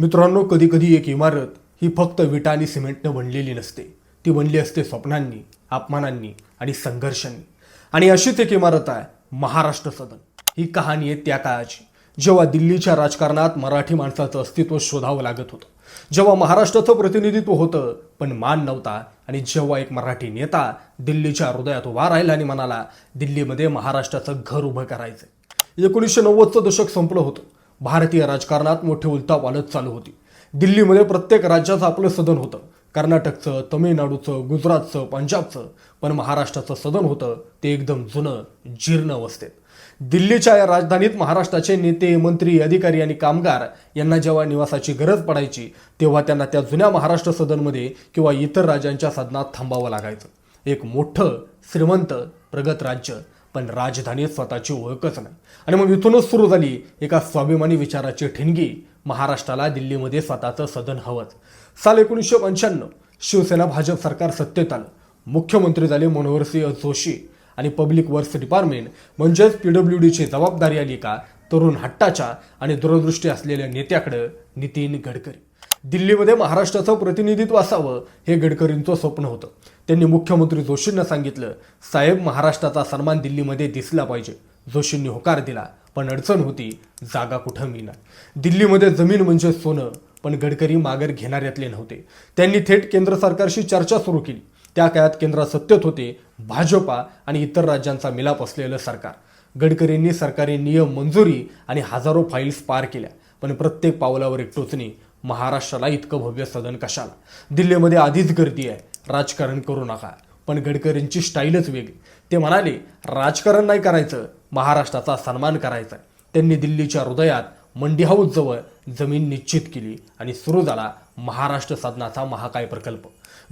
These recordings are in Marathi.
मित्रांनो कधी कधी एक इमारत ही फक्त विटा आणि सिमेंटनं बनलेली नसते. ती बनली असते स्वप्नांनी अपमानांनी आणि संघर्षांनी. आणि अशीच एक इमारत आहे महाराष्ट्र सदन. ही कहाणी आहे त्या काळाची जेव्हा दिल्लीच्या राजकारणात मराठी माणसाचं अस्तित्व शोधावं लागत होतं. जेव्हा महाराष्ट्राचं प्रतिनिधित्व होतं पण मान नव्हता. आणि जेव्हा एक मराठी नेता दिल्लीच्या हृदयात उभा राहिला आणि म्हणाला दिल्लीमध्ये महाराष्ट्राचं घर उभं करायचं एकोणीसशे नव्वदचं दशक संपलं होतं. भारतीय राजकारणात मोठी उलथापालथ चालू होती. दिल्लीमध्ये प्रत्येक राज्याचं आपलं सदन होतं. कर्नाटकचं तमिळनाडूचं गुजरातचं पंजाबचं पण महाराष्ट्राचं सदन होतं ते एकदम जुनं जीर्ण अवस्थेत. दिल्लीच्या या राजधानीत महाराष्ट्राचे नेते मंत्री अधिकारी आणि कामगार यांना जेव्हा निवासाची गरज पडायची तेव्हा त्यांना त्या जुन्या महाराष्ट्र सदनमध्ये किंवा इतर राज्यांच्या सदनात थांबावं लागायचं. एक मोठं श्रीमंत प्रगत राज्य पण राजधानी स्वतःची ओळखच नाही. आणि मग इथूनच सुरू झाली एका स्वाभिमानी विचाराची ठिणगी. महाराष्ट्राला दिल्लीमध्ये स्वतःचं सदन हवंच साल एकोणीसशे पंच्याण्णव शिवसेना भाजप सरकार सत्तेत आलं. मुख्यमंत्री झाले मनोहरसिंह जोशी आणि पब्लिक वर्क्स डिपार्टमेंट म्हणजेच पीडब्ल्यू डीची जबाबदारी आली का? तरुण हट्टाच्या आणि दूरदृष्टी असलेल्या नेत्याकडं नितीन गडकरी. दिल्लीमध्ये महाराष्ट्राचं प्रतिनिधित्व असावं हे गडकरींचं स्वप्न होतं. त्यांनी मुख्यमंत्री जोशींना सांगितलं साहेब महाराष्ट्राचा सन्मान दिल्लीमध्ये दिसला पाहिजे. जोशींनी होकार दिला पण अडचण होती जागा कुठं मिळणार? दिल्लीमध्ये जमीन म्हणजे सोनं पण गडकरी माघार घेणाऱ्यातले नव्हते. त्यांनी थेट केंद्र सरकारशी चर्चा सुरू केली. त्या काळात केंद्रात सत्तेत होते भाजपा आणि इतर राज्यांचा मिलाप असलेलं सरकार. गडकरींनी सरकारी नियम मंजुरी आणि हजारो फाईल्स पार केल्या पण प्रत्येक पावलावर एक टोचणी महाराष्ट्राला इतकं भव्य सदन कशाला? दिल्लीमध्ये आधीच गर्दी आहे. राजकारण करू नका. पण गडकरींची स्टाईलच वेगळी. ते म्हणाले राजकारण नाही करायचं महाराष्ट्राचा सन्मान करायचा त्यांनी दिल्लीच्या हृदयात मंडी हाऊस जवळ जमीन निश्चित केली आणि सुरू झाला महाराष्ट्र सदनाचा महाकाय प्रकल्प.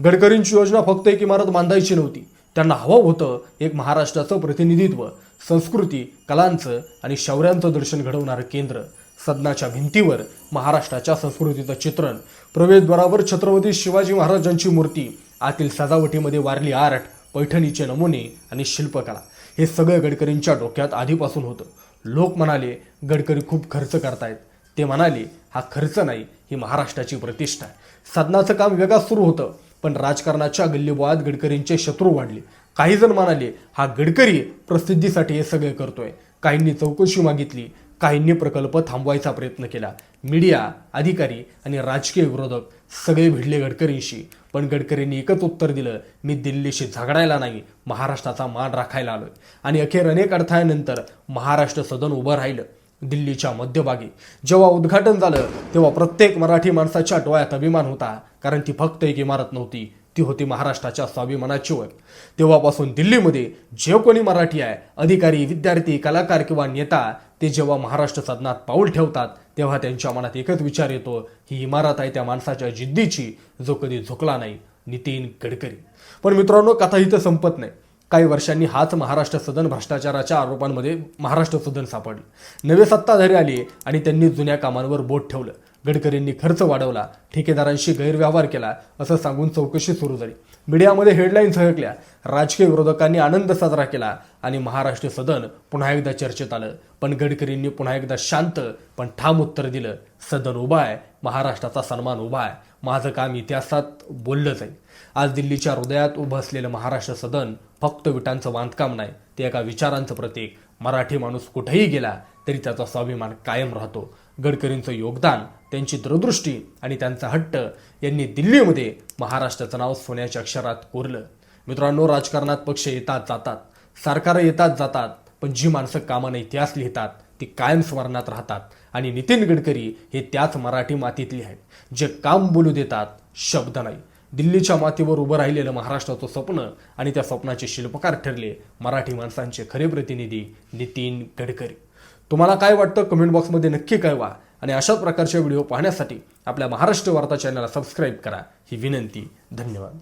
गडकरींची योजना फक्त एक इमारत बांधायची नव्हती. त्यांना हवं होतं एक महाराष्ट्राचं प्रतिनिधित्व संस्कृती कलांचं आणि शौर्यांचं दर्शन घडवणारं केंद्र. सदनाच्या भिंतीवर महाराष्ट्राच्या संस्कृतीचं चित्रण. प्रवेशद्वारावर छत्रपती शिवाजी महाराजांची मूर्ती. आतील सजावटीमध्ये वारली आर्ट पैठणीचे नमुने आणि शिल्पकला. हे सगळं गडकरींच्या डोक्यात आधीपासून होतं. लोक म्हणाले गडकरी खूप खर्च करतायत. ते म्हणाले हा खर्च नाही ही महाराष्ट्राची प्रतिष्ठा आहे. सदनाचं काम वेगळा सुरू होतं पण राजकारणाच्या गल्लीबोळात गडकरींचे शत्रू वाढले. काही जण म्हणाले हा गडकरी प्रसिद्धीसाठी हे सगळे करतोय. काहींनी चौकशी मागितली काहींनी प्रकल्प थांबवायचा प्रयत्न केला. मीडिया अधिकारी आणि राजकीय विरोधक सगळे भिडले गडकरींशी. पण गडकरींनी एकच उत्तर दिलं मी दिल्लीशी झगडायला नाही महाराष्ट्राचा मान राखायला आलोय. आणि अखेर अनेक अडथळ्यानंतर महाराष्ट्र सदन उभं राहिलं दिल्लीच्या मध्यभागी. जेव्हा उद्घाटन झालं तेव्हा प्रत्येक मराठी माणसाच्या डोळ्यात अभिमान होता कारण ती फक्त एक इमारत नव्हती ती होती महाराष्ट्राच्या स्वाभिमानाची ओळख. तेव्हापासून दिल्लीमध्ये जे कोणी मराठी आहे अधिकारी विद्यार्थी कलाकार किंवा नेता ते जेव्हा महाराष्ट्र सदनात पाऊल ठेवतात तेव्हा त्यांच्या मनात एकच विचार येतो ही इमारत आहे त्या माणसाच्या जिद्दीची जो कधी झुकला नाही नितीन गडकरी. पण मित्रांनो कथा इथं संपत नाही. काही वर्षांनी हाच महाराष्ट्र सदन भ्रष्टाचाराच्या आरोपांमध्ये महाराष्ट्र सदन सापडलं. नवे सत्ताधारी आले आणि त्यांनी जुन्या कामांवर बोट ठेवलं. गडकरींनी खर्च वाढवला ठेकेदारांशी गैरव्यवहार केला असं सांगून चौकशी सुरू झाली. मीडियामध्ये हेडलाईन्स झळकल्या राजकीय विरोधकांनी आनंद साजरा केला आणि महाराष्ट्र सदन पुन्हा एकदा चर्चेत आलं. पण गडकरींनी पुन्हा एकदा शांत पण ठाम उत्तर दिलं. सदन उभा आहे महाराष्ट्राचा सन्मान उभा आहे. माझं काम इतिहासात बोललं जाईल आज दिल्लीच्या हृदयात उभं असलेलं महाराष्ट्र सदन फक्त विटांचं बांधकाम नाही ते एका विचारांचं प्रतीक. मराठी माणूस कुठेही गेला तरी त्याचा स्वाभिमान कायम राहतो. गडकरींचं योगदान त्यांची दूरदृष्टी आणि त्यांचा हट्ट यांनी दिल्लीमध्ये महाराष्ट्राचं नाव सोन्याच्या अक्षरात कोरलं. मित्रांनो राजकारणात पक्ष येतात जातात. सरकारं येतात जातात पण जी माणसं कामाने इतिहास लिहितात ती कायम स्मरणात राहतात. आणि नितीन गडकरी हे त्याच मराठी मातीतले आहेत. जे काम बोलू देतात शब्द नाही. दिल्लीच्या मातीवर उभं राहिलेलं महाराष्ट्राचं स्वप्न आणि त्या स्वप्नाचे शिल्पकार ठरले मराठी माणसांचे खरे प्रतिनिधी नितीन गडकरी. तुम्हाला काय वाटतं? कमेंट बॉक्समध्ये नक्की कळवा आणि अशाच प्रकारचे व्हिडिओ पाहण्यासाठी आपल्या महाराष्ट्र वार्ता चॅनलला सबस्क्राईब करा. ही विनंती. धन्यवाद.